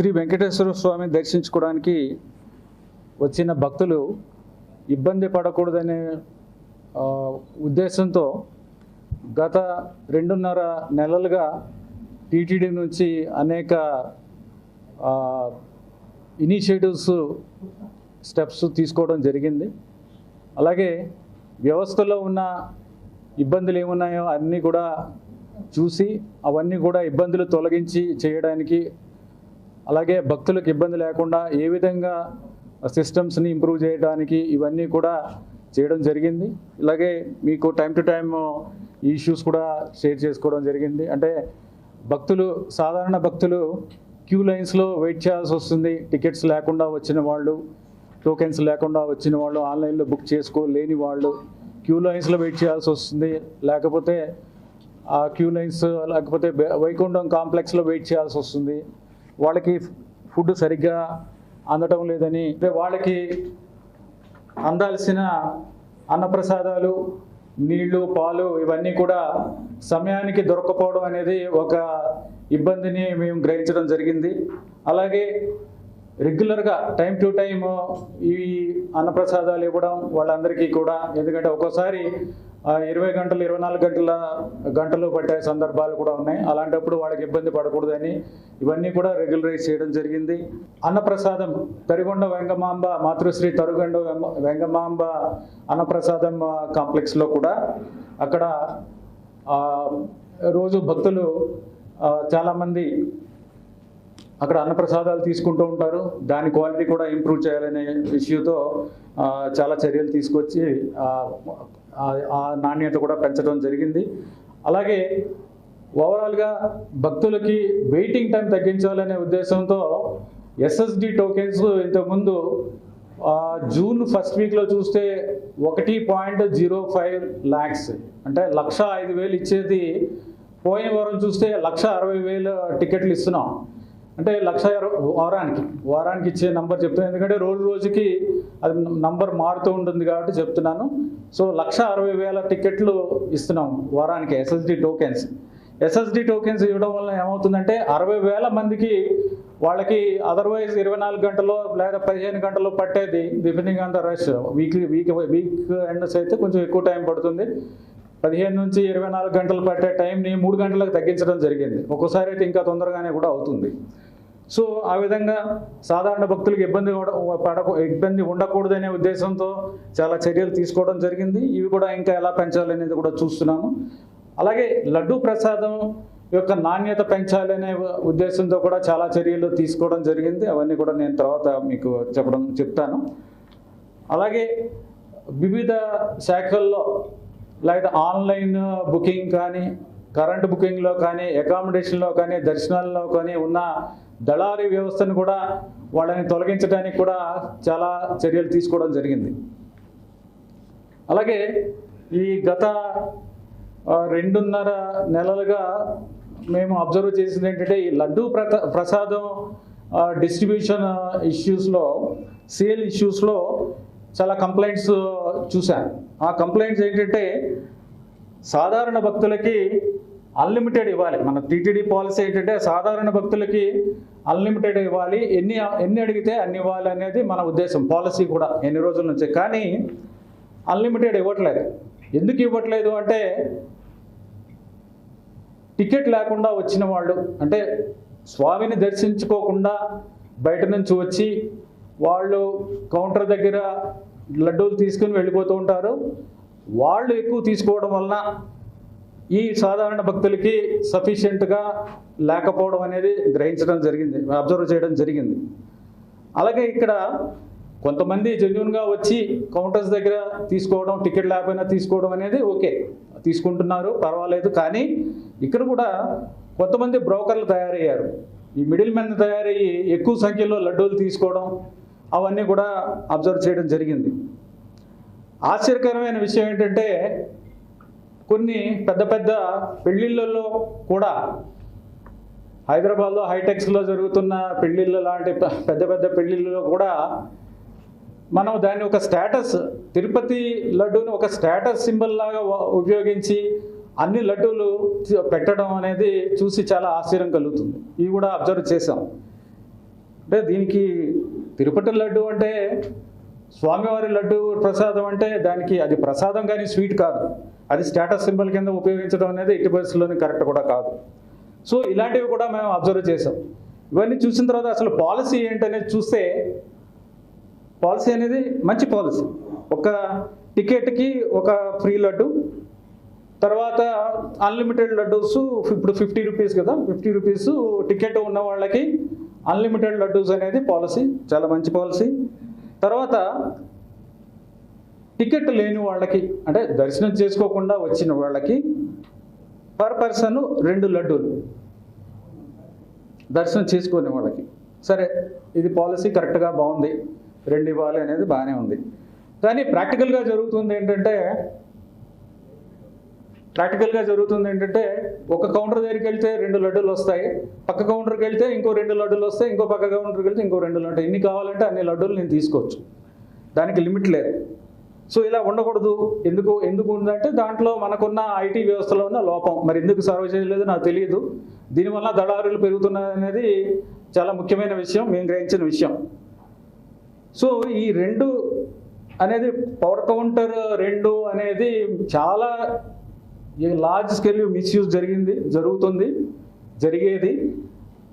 శ్రీ వెంకటేశ్వర స్వామి దర్శించుకోవడానికి వచ్చిన భక్తులు ఇబ్బంది పడకూడదనే ఉద్దేశంతో గత రెండున్నర నెలలుగా టీటీడీ నుంచి అనేక ఇనిషియేటివ్స్ స్టెప్స్ తీసుకోవడం జరిగింది. అలాగే వ్యవస్థలో ఉన్న ఇబ్బందులు ఏమున్నాయో అన్నీ కూడా చూసి అవన్నీ కూడా ఇబ్బందులు తొలగించి చేయడానికి అలాగే భక్తులకు ఇబ్బంది లేకుండా ఏ విధంగా సిస్టమ్స్ని ఇంప్రూవ్ చేయడానికి ఇవన్నీ కూడా చేయడం జరిగింది. ఇలాగే మీకు టైం టు టైం ఈ ఇష్యూస్ కూడా షేర్ చేసుకోవడం జరిగింది. అంటే భక్తులు సాధారణ భక్తులు క్యూ లైన్స్లో వెయిట్ చేయాల్సి వస్తుంది. టికెట్స్ లేకుండా వచ్చిన వాళ్ళు టోకెన్స్ లేకుండా వచ్చిన వాళ్ళు ఆన్లైన్లో బుక్ చేసుకోలేని వాళ్ళు క్యూ లైన్స్లో వెయిట్ చేయాల్సి వస్తుంది. లేకపోతే ఆ క్యూ లైన్స్ లేకపోతే వైకుంఠం కాంప్లెక్స్లో వెయిట్ చేయాల్సి వస్తుంది. వాళ్ళకి ఫుడ్ సరిగ్గా అందటం లేదని వాళ్ళకి అందాల్సిన అన్నప్రసాదాలు నీళ్ళు పాలు ఇవన్నీ కూడా సమయానికి దొరకపోవడం అనేది ఒక ఇబ్బందిని మేము గ్రహించడం జరిగింది. అలాగే రెగ్యులర్గా టైం టు టైం ఈ అన్నప్రసాదాలు ఇవ్వడం వాళ్ళందరికీ కూడా. ఎందుకంటే ఒక్కోసారి ఇరవై గంటలు ఇరవై నాలుగు గంటల గంటలు పట్టే సందర్భాలు కూడా ఉన్నాయి. అలాంటప్పుడు వాళ్ళకి ఇబ్బంది పడకూడదని ఇవన్నీ కూడా రెగ్యులరైజ్ చేయడం జరిగింది. అన్నప్రసాదం తరిగొండ వెంగమాంబ మాతృశ్రీ తరుగొండ వెంగమాంబ అన్నప్రసాదం కాంప్లెక్స్లో కూడా అక్కడ రోజు భక్తులు చాలామంది అక్కడ అన్నప్రసాదాలు తీసుకుంటూ ఉంటారు. దాని క్వాలిటీ కూడా ఇంప్రూవ్ చేయాలనే ఇష్యూతో చాలా చర్యలు తీసుకొచ్చి ఆ, నాణ్యత కూడా పెంచడం జరిగింది. అలాగే ఓవరాల్గా భక్తులకి వెయిటింగ్ టైం తగ్గించాలనే ఉద్దేశంతో ఎస్ఎస్డి టోకెన్స్ ఇంతకుముందు జూన్ ఫస్ట్ వీక్లో చూస్తే ఒకటి పాయింట్ జీరో ఫైవ్ ల్యాక్స్ అంటే లక్ష ఐదు వేలు ఇచ్చేది. పోయిన వారం చూస్తే లక్ష అరవై వేలు టికెట్లు ఇస్తున్నాం. అంటే లక్ష ఇరవై వారానికి వారానికి ఇచ్చే నంబర్ చెప్తున్నాను ఎందుకంటే రోజు రోజుకి అది నంబర్ మారుతూ ఉంటుంది కాబట్టి చెప్తున్నాను. సో లక్ష అరవై వేల టికెట్లు ఇస్తున్నాం వారానికి ఎస్ఎస్డి టోకెన్స్ ఎస్ఎస్డి టోకెన్స్ ఇవ్వడం వల్ల ఏమవుతుందంటే అరవై వేల మందికి వాళ్ళకి అదర్వైజ్ ఇరవై నాలుగు గంటలు లేదా పదిహేను గంటలు పట్టేది depending on the rush weekly week weekends అయితే కొంచెం ఎక్కువ టైం పడుతుంది. పదిహేను నుంచి ఇరవై నాలుగు గంటలు పట్టే టైంని మూడు గంటలకు తగ్గించడం జరిగింది. ఒక్కోసారి అయితే ఇంకా తొందరగానే కూడా అవుతుంది. సో ఆ విధంగా సాధారణ భక్తులకు ఇబ్బంది కూడా పడకు ఇబ్బంది ఉండకూడదనే ఉద్దేశంతో చాలా చర్యలు తీసుకోవడం జరిగింది. ఇవి కూడా ఇంకా ఎలా పెంచాలనేది కూడా చూస్తున్నాము. అలాగే లడ్డూ ప్రసాదం యొక్క నాణ్యత పెంచాలనే ఉద్దేశంతో కూడా చాలా చర్యలు తీసుకోవడం జరిగింది. అవన్నీ కూడా నేను తర్వాత మీకు చెప్పడం చెప్తాను. అలాగే వివిధ శాఖల్లో లేదా ఆన్లైన్ బుకింగ్ కానీ కరెంట్ బుకింగ్లో కానీ అకామిడేషన్లో కానీ దర్శనాల్లో కానీ ఉన్న దళారీ వ్యవస్థను కూడా వాళ్ళని తొలగించడానికి కూడా చాలా చర్యలు తీసుకోవడం జరిగింది. అలాగే ఈ గత రెండున్నర నెలలుగా మేము అబ్జర్వ్ చేసింది ఏంటంటే ఈ లడ్డూ ప్రసాదం డిస్ట్రిబ్యూషన్ ఇష్యూస్లో సేల్ ఇష్యూస్లో చాలా కంప్లైంట్స్ చూశాను ఆ కంప్లైంట్స్ ఏంటంటే సాధారణ భక్తులకి అన్లిమిటెడ్ ఇవ్వాలి. మన టీటీడీ పాలసీ ఏంటంటే సాధారణ భక్తులకి అన్లిమిటెడ్ ఇవ్వాలి. ఎన్ని ఎన్ని అడిగితే అన్ని ఇవ్వాలి అనేది మన ఉద్దేశం పాలసీ కూడా ఎన్ని రోజుల నుంచి. కానీ అన్లిమిటెడ్ ఇవ్వట్లేదు. ఎందుకు ఇవ్వట్లేదు అంటే టికెట్ లేకుండా వచ్చిన వాళ్ళు అంటే స్వామిని దర్శించుకోకుండా బయట నుంచి వచ్చి వాళ్ళు కౌంటర్ దగ్గర లడ్డూలు తీసుకుని వెళ్ళిపోతూ ఉంటారు. వాళ్ళు ఎక్కువ తీసుకోవడం వలన ఈ సాధారణ భక్తులకి సఫిషియెంట్గా లేకపోవడం అనేది గ్రహించడం జరిగింది అబ్జర్వ్ చేయడం జరిగింది. అలాగే ఇక్కడ కొంతమంది జెన్యున్గా వచ్చి కౌంటర్స్ దగ్గర తీసుకోవడం టికెట్ లేకపోయినా తీసుకోవడం అనేది ఓకే తీసుకుంటున్నారు పర్వాలేదు. కానీ ఇక్కడ కూడా కొంతమంది బ్రోకర్లు తయారయ్యారు. ఈ మిడిల్ మెన్ తయారయ్యి ఎక్కువ సంఖ్యలో లడ్డూలు తీసుకోవడం అవన్నీ కూడా అబ్జర్వ్ చేయడం జరిగింది. ఆశ్చర్యకరమైన విషయం ఏంటంటే కొన్ని పెద్ద పెద్ద పెళ్ళిళ్ళల్లో కూడా హైదరాబాద్లో హైటెక్స్లో జరుగుతున్న పెళ్ళిళ్ళు లాంటి పెద్ద పెద్ద పెళ్ళిళ్ళలో కూడా మనం దాన్ని ఒక స్టేటస్ తిరుపతి లడ్డూని ఒక స్టేటస్ సింబల్ లాగా ఉపయోగించి అన్ని లడ్డూలు పెట్టడం అనేది చూసి చాలా ఆశ్చర్యం కలుగుతుంది. ఇవి కూడా అబ్జర్వ్ చేసాం అంటే దీనికి తిరుపతి లడ్డు అంటే స్వామివారి లడ్డు ప్రసాదం అంటే దానికి అది ప్రసాదం కానీ స్వీట్ కాదు. అది స్టేటస్ సింబల్ కింద ఉపయోగించడం అనేది ఎట్టి పరిస్థితుల్లోని కరెక్ట్ కూడా కాదు. సో ఇలాంటివి కూడా మేము అబ్జర్వ్ చేసాం ఇవన్నీ చూసిన తర్వాత అసలు పాలసీ ఏంటనేది చూస్తే పాలసీ అనేది మంచి పాలసీ ఒక టికెట్కి ఒక ఫ్రీ లడ్డు తర్వాత అన్లిమిటెడ్ లడ్డూస్ ఇప్పుడు ఫిఫ్టీ రూపీస్ కదా ఫిఫ్టీ రూపీస్ టికెట్ ఉన్న వాళ్ళకి అన్లిమిటెడ్ లడ్డూస్ అనేది పాలసీ చాలా మంచి పాలసీ తర్వాత టికెట్ లేని వాళ్ళకి అంటే దర్శనం చేసుకోకుండా వచ్చిన వాళ్ళకి పర్ పర్సన్ రెండు లడ్డూలు దర్శనం చేసుకునే వాళ్ళకి. సరే ఇది పాలసీ కరెక్ట్గా బాగుంది రెండు ఇవ్వాలి అనేది బాగానే ఉంది. కానీ ప్రాక్టికల్గా జరుగుతుంది ఏంటంటే ప్రాక్టికల్గా జరుగుతుంది ఏంటంటే ఒక కౌంటర్ దగ్గరికి వెళ్తే రెండు లడ్డూలు వస్తాయి పక్క కౌంటర్కి వెళ్తే ఇంకో రెండు లడ్డూలు వస్తాయి ఇంకో పక్క కౌంటర్కి వెళ్తే ఇంకో రెండు లడ్డు ఎన్ని కావాలంటే అన్ని లడ్డూలు నేను తీసుకోవచ్చు. దానికి లిమిట్ లేదు. సో ఇలా ఉండకూడదు. ఎందుకు ఎందుకు ఉందంటే దాంట్లో మనకున్న ఐటీ వ్యవస్థలో ఉన్న లోపం. మరి ఎందుకు సర్వ్ చేయలేదు నాకు తెలియదు. దీనివల్ల దళారులు పెరుగుతున్నాయి అనేది చాలా ముఖ్యమైన విషయం మేము గ్రహించిన విషయం. సో ఈ రెండు అనేది పవర్ కౌంటర్ రెండు అనేది చాలా లార్జ్ స్కేల్ మిస్యూజ్ జరిగింది జరుగుతుంది జరిగేది.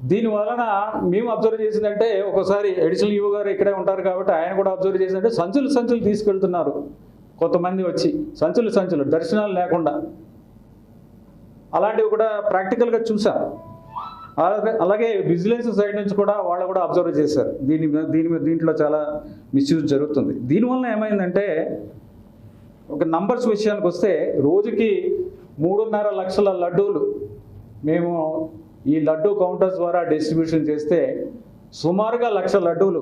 దీని వలన మేము అబ్జర్వ్ చేసిందంటే ఒకసారి ఎడిషనల్ ఈవో గారు ఇక్కడే ఉంటారు కాబట్టి ఆయన కూడా అబ్జర్వ్ చేసిందంటే సంచులు సంచులు తీసుకెళ్తున్నారు కొంతమంది వచ్చి. సంచులు సంచులు దర్శనాలు లేకుండా. అలాంటివి కూడా ప్రాక్టికల్గా చూసాం. అలాగే అలాగే విజిలెన్స్ సైడ్ నుంచి కూడా వాళ్ళు కూడా అబ్జర్వ్ చేశారు. దీని మీద- దీని మీద దీంట్లో చాలా మిస్యూజ్ జరుగుతుంది. దీనివల్ల ఏమైందంటే ఒక నంబర్స్ విషయానికి వస్తే రోజుకి మూడున్నర లక్షల లడ్డూలు మేము ఈ లడ్డు కౌంటర్స్ ద్వారా డిస్ట్రిబ్యూషన్ చేస్తే సుమారుగా లక్ష లడ్డూలు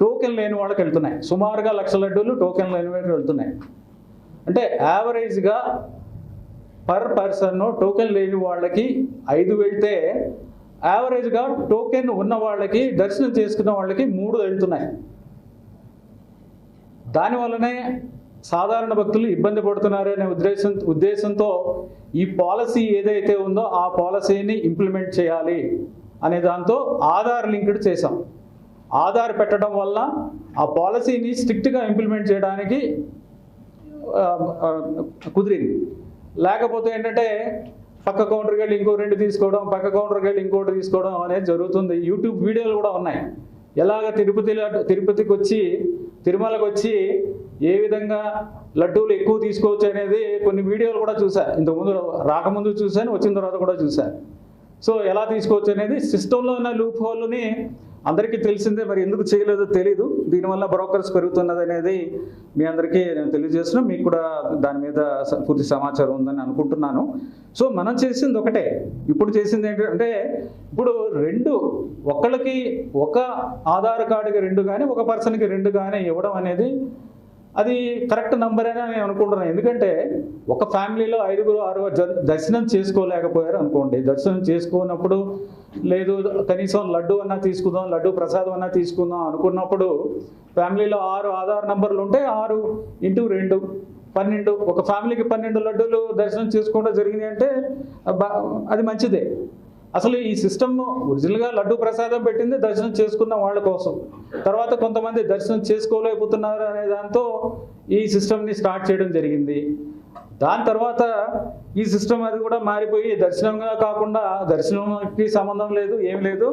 టోకెన్ లేని వాళ్ళకి వెళ్తున్నాయి. సుమారుగా లక్ష లడ్డూలు టోకెన్ లేని వాళ్ళకి వెళ్తున్నాయి. అంటే యావరేజ్గా పర్ పర్సన్ టోకెన్ లేని వాళ్ళకి ఐదు వెళ్తే యావరేజ్గా టోకెన్ ఉన్న వాళ్ళకి దర్శనం చేసుకున్న వాళ్ళకి మూడు వెళ్తున్నాయి. దానివల్లనే సాధారణ భక్తులు ఇబ్బంది పడుతున్నారనే ఉద్దేశం ఉద్దేశంతో ఈ పాలసీ ఏదైతే ఉందో ఆ పాలసీని ఇంప్లిమెంట్ చేయాలి అనే దాంతో ఆధార్ లింక్డ్ చేసాం ఆధార్ పెట్టడం వల్ల ఆ పాలసీని స్ట్రిక్ట్గా ఇంప్లిమెంట్ చేయడానికి కుదిరింది. లేకపోతే ఏంటంటే పక్క కౌంటర్కి వెళ్ళి ఇంకో రెండు తీసుకోవడం పక్క కౌంటర్కి వెళ్ళి ఇంకోటి తీసుకోవడం అనేది జరుగుతుంది. యూట్యూబ్ వీడియోలు కూడా ఉన్నాయి. ఎలాగ తిరుపతి తిరుపతికి వచ్చి తిరుమలకు వచ్చి ఏ విధంగా లడ్డూలు ఎక్కువ తీసుకోవచ్చు అనేది కొన్ని వీడియోలు కూడా చూశాను ఇంతకుముందు రాకముందు చూశాను వచ్చిన తర్వాత కూడా చూశాను సో ఎలా తీసుకోవచ్చు అనేది సిస్టంలో ఉన్న లూప్ హోల్ని అందరికీ తెలిసిందే మరి ఎందుకు చేయలేదో తెలీదు. దీనివల్ల బ్రోకర్స్ పెరుగుతున్నది అనేది మీ అందరికీ నేను తెలియజేస్తున్నా. మీకు కూడా దాని మీద పూర్తి సమాచారం ఉందని అనుకుంటున్నాను. సో మనం చేసింది ఒకటే. ఇప్పుడు చేసింది ఏంటంటే ఇప్పుడు రెండు ఒకళ్ళకి ఒక ఆధార్ కార్డుకి రెండు కానీ ఒక పర్సన్కి రెండు కానీ ఇవ్వడం అనేది అది కరెక్ట్ నంబర్ అని నేను అనుకుంటున్నాను. ఎందుకంటే ఒక ఫ్యామిలీలో ఐదుగురు ఆరుగురు దర్శనం చేసుకోలేకపోయారు అనుకోండి దర్శనం చేసుకున్నప్పుడు లేదు కనీసం లడ్డు అన్నా తీసుకుందాం లడ్డు ప్రసాదం అన్నా తీసుకుందాం అనుకున్నప్పుడు ఫ్యామిలీలో ఆరు ఆధార్ నంబర్లు ఉంటే ఆరు ఇంటూ రెండు పన్నెండు. ఒక ఫ్యామిలీకి పన్నెండు లడ్డూలు దర్శనం చేసుకోవడం జరిగింది అంటే అది మంచిదే. అసలు ఈ సిస్టమ్ ఒరిజినల్గా లడ్డు ప్రసాదం పెట్టింది దర్శనం చేసుకున్న వాళ్ళ కోసం. తర్వాత కొంతమంది దర్శనం చేసుకోలేకపోతున్నారు అనే దాంతో ఈ సిస్టమ్ని స్టార్ట్ చేయడం జరిగింది. దాని తర్వాత ఈ సిస్టమ్ అది కూడా మారిపోయి దర్శనంగా కాకుండా దర్శనంకి సంబంధం లేదు ఏం లేదు.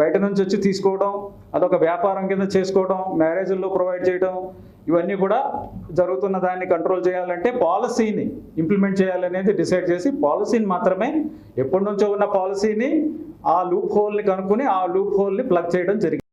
బయట నుంచి వచ్చి తీసుకోవడం అదొక వ్యాపారం కింద చేసుకోవడం మ్యారేజ్ల్లో ప్రొవైడ్ చేయడం ఇవన్నీ కూడా జరుగుతున్న దాన్ని కంట్రోల్ చేయాలంటే పాలసీని ఇంప్లిమెంట్ చేయాలనేది డిసైడ్ చేసి పాలసీని మాత్రమే ఎప్పటి నుంచో ఉన్న పాలసీని ఆ లూప్ హోల్ని కనుక్కొని ఆ లూప్ హోల్ని ప్లగ్ చేయడం జరిగింది.